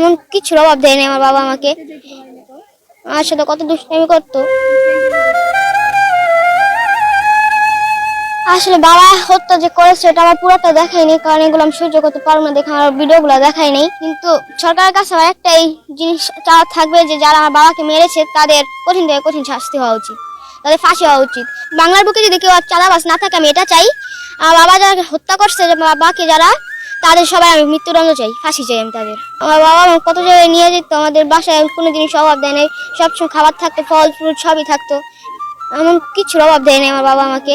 এমন কিছুর অভাব দেয়নি আমার বাবা আমাকে। আমার সাথে কত দুষ্টামি করতো। আসলে বাবা হত্যা যে করেছে, এটা আমার পুরোটা দেখায়নি, কারণ এগুলো আমি সহ্য করতে পারব না দেখে আমার ভিডিওগুলো দেখাই নেই কিন্তু সরকারের কাছে আমার একটাই জিনিস চাওয়া থাকবে যে, যারা আমার বাবাকে মেরেছে, তাদের কঠিন থেকে কঠিন শাস্তি হওয়া উচিত। তাদের ফাঁসি হওয়া উচিত। বাংলার বুকে যদি কেউ আর চাঁদাবাজ না থাকে, আমি এটা চাই। আমার বাবা যারা হত্যা করছে বাবাকে যারা তাদের সবাই আমি মৃত্যুদণ্ড চাই, ফাঁসি চাই আমি তাদের। আমার বাবা আমার কত জায়গায় নিয়ে যেত, আমাদের বাসায় কোনো জিনিস অভাব দেয় নাই। সবসময় খাবার থাকতো, ফল ফ্রুট সবই থাকতো। এমন কিছুর অভাব দেয়নি আমার বাবা আমাকে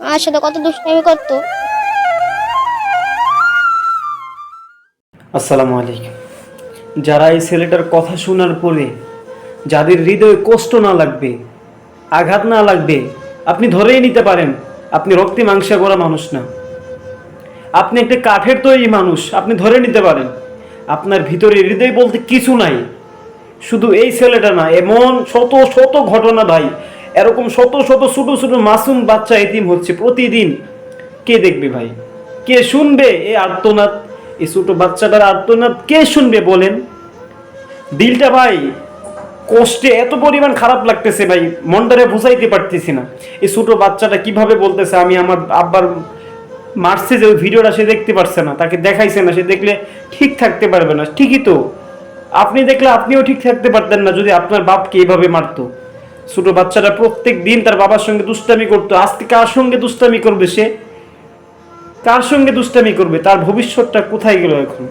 আমার সাথে কত দুষ্টামি করতো। আসসালামু আলাইকুম। যারা এই ছেলেটার কথা শোনার পরে যাদের হৃদয়ে কষ্ট না লাগবে, আঘাত না লাগবে, আপনি ধরেই নিতে পারেন, আপনি রক্তে মাংসা করা মানুষ না। আপনি একটা কাঠের তৈরি মানুষ, আপনি ধরে নিতে পারেন। আপনার ভিতরে হৃদয় বলতে কিছু নাই। শুধু এই ছেলেটা না, এমন শত শত ঘটনা ভাই। এরকম শত শত ছোট ছোট মাসুম বাচ্চা এতিম হচ্ছে প্রতিদিন। কে দেখবে ভাই? কে শুনবে এই আর্তনাদ? এই ছোট বাচ্চাটার আর্তনাদ কে শুনবে বলেন? দিলটা ভাই, কষ্টে এত পরিমাণ খারাপ লাগতেছে ভাই মনটারে বুঝাইতে পারতেছি না। এই ছোট বাচ্চাটা কীভাবে বলতেছে আমি আমার আব্বার মারছে যে ওই ভিডিওটা সে দেখতে পারছে না, তাকে দেখাইছে না, সে দেখলে ঠিক থাকতে পারবে না। ঠিকই তো। আপনি দেখলে আপনিও ঠিক থাকতে পারতেন না যদি আপনার বাপকে এইভাবে মারতো। ছোট বাচ্চাটা প্রত্যেক দিন তার বাবার সঙ্গে দুষ্টামি করতো। আজকে কার সঙ্গে দুষ্টামি করবে সে? কার সঙ্গে দুষ্টামি করবে? তার ভবিষ্যৎটা কোথায় গেল এখন?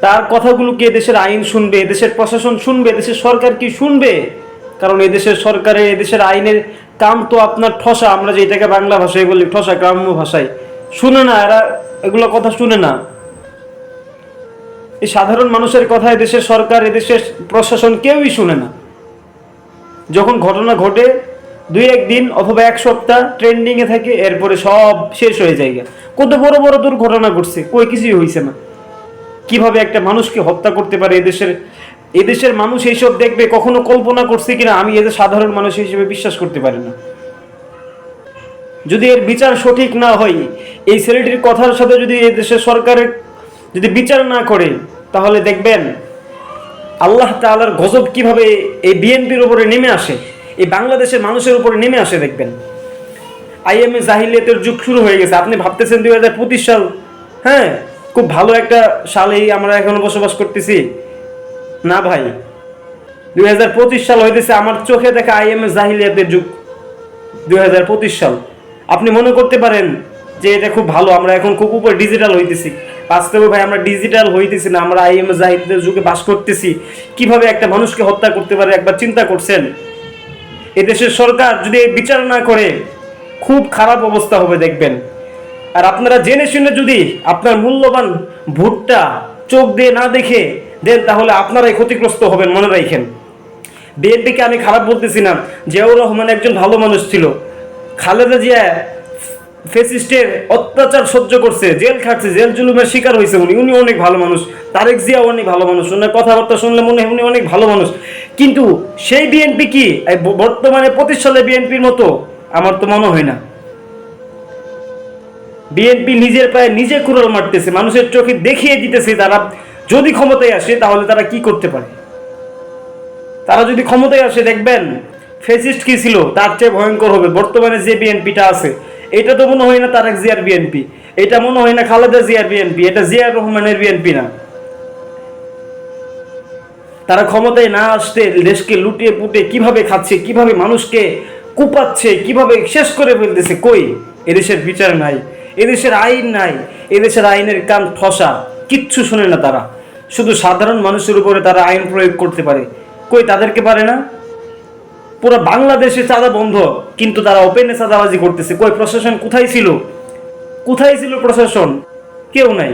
তার কথাগুলো কি এদেশের আইন শুনবে? এদেশের প্রশাসন শুনবে? এদেশের সরকার কি শুনবে? কারণ এদেশের সরকারের এদেশের আইনের কাম তো আপনার ঠসা। আমরা যেটাকে বাংলা ভাষায় বলি, ঠসা গ্রাম্য ভাষায়। শুনে না, এরা এগুলো কথা শুনে না। এই সাধারণ মানুষের কথা এদেশের সরকার এদেশের প্রশাসন কেউই শুনে না। যখন ঘটনা ঘটে, দুই একদিন অথবা এক সপ্তাহ ট্রেন্ডিং এ থাকে, এরপরে সব শেষ হয়ে যায় কত বড় বড় দুর্ঘটনা ঘটছে, কই কিছুই হয়েছে না। কীভাবে একটা মানুষকে হত্যা করতে পারে এদেশের এদেশের মানুষ এইসব দেখবে, কখনো কল্পনা করছে কিনা, আমি এদের সাধারণ মানুষ হিসেবে বিশ্বাস করতে পারি না। যদি এর বিচার সঠিক না হয়, এই ছেলেটির কথার সাথে যদি এদেশের সরকারের যদি বিচার না করে, তাহলে দেখবেন আল্লাহ তাআলার গজব কীভাবে এই বিএনপির উপরে নেমে আসে, এই বাংলাদেশের মানুষের উপরে নেমে আসে দেখবেন। আইএমএ জাহিলিয়াতের যুগ শুরু হয়ে গেছে। আপনি ভাবতেছেন দুই হাজার পঁচিশ সাল হ্যাঁ খুব ভালো একটা সালেই আমরা এখনও বসবাস করতেছি। না ভাই, দুই হাজার পঁচিশ সাল হইতেছে আমার চোখে দেখা আইএমএ জাহিলিয়াতের যুগ। দুই হাজার পঁচিশ সাল। আপনি মনে করতে পারেন যে এটা খুব ভালো, আমরা এখন খুব উপরে ডিজিটাল হইতেছি। বাস্তবে ভাই, আমরা ডিজিটাল হইতেছি না, আমরা আইএমএ জাহিদের যুগে বাস করতেছি। কীভাবে একটা মানুষকে হত্যা করতে পারে, একবার চিন্তা করছেন? এদেশের সরকার যদি বিচার না করে, খুব খারাপ অবস্থা হবে, দেখবেন। আর আপনারা জেনে শুনে যদি আপনার মূল্যবান ভোটটা চোখ দিয়ে না দেখে দেন তাহলে আপনারাই ক্ষতিগ্রস্ত হবেন, মনে রাখেন। বিএনপিকে আমি খারাপ বলতেছি না, জিয়াউর রহমান একজন ভালো মানুষ ছিল। খালেদা জিয়া ফেসিস্টের অত্যাচার সহ্য করছে, জেল খাটছে, জেল জুলুমের শিকার হয়েছে উনি উনি অনেক ভালো মানুষ। তারেক জিয়া অনেক ভালো মানুষ, ওনার কথাবার্তা শুনলে মনে হয় উনি অনেক ভালো মানুষ। কিন্তু সেই বিএনপি কি? বর্তমানে পঁচিশ সালে বিএনপির মতো আমার তো মনে হয় না। বিএনপি নিজের পায়ে নিজে কুড়াল মারতেছে, মানুষের চোখে দেখিয়ে দিতেছে তারা যদি ক্ষমতায় আসে, তাহলে তারা কি করতে পারে? তারা যদি ক্ষমতায় আসে, দেখবেন ফেসিস্ট কি ছিল? তার চেয়ে ভয়ঙ্কর হবে। বর্তমানে যে বিএনপিটা আছে, এটা তো মনে হয় না তারেক জিয়ার বিএনপি। এটা মনে হয় না খালেদা জিয়ার বিএনপি। এটা জিয়ার রহমানের বিএনপি না। তারা ক্ষমতায় না আসতে দেশকে লুটিয়ে পুটে কীভাবে খাচ্ছে, কীভাবে মানুষকে কুপাচ্ছে, কীভাবে শেষ করে ফেলতেছে, কই? এদেশের বিচার নাই, এদেশের আইন নাই, এদেশের আইনের কান ঠসা। কিচ্ছু শোনে না তারা। শুধু সাধারণ মানুষের উপরে তারা আইন প্রয়োগ করতে পারে। কই তাদেরকে পারে না? পুরো বাংলাদেশে চাঁদা বন্ধ, কিন্তু তারা ওপেনে চাঁদাবাজি করতেছে। কই প্রশাসন কোথায় ছিল? কোথায় ছিল প্রশাসন? কেউ নাই।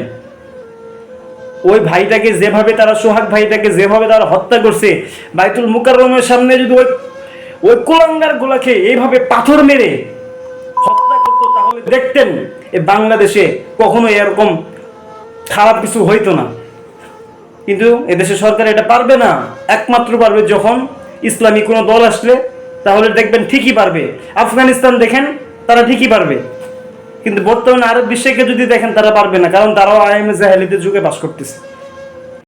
ওই ভাইটাকে যেভাবে তারা, সোহাগ ভাইটাকে যেভাবে তারা হত্যা করছে, বাইতুল মুকাররমের সামনে যদি ওই ওই কুলাঙ্গার গুলাকে এইভাবে পাথর মেরে হত্যা করতো, তাহলে দেখতেন এ বাংলাদেশে কখনো এরকম খারাপ কিছু হইতো না। কিন্তু এদেশে সরকার এটা পারবে না। একমাত্র পারবে যখন ইসলামী কোনো দল আসলে, তাহলে দেখবেন ঠিকই পারবে। আফগানিস্তান দেখেন, তারা ঠিকই পারবে। কিন্তু বর্তমানে আরব বিশ্বকে যদি দেখেন, তারা পারবে না, কারণ তারাও আইএমএ জাহেলিদের যুগে বাস করতেছে।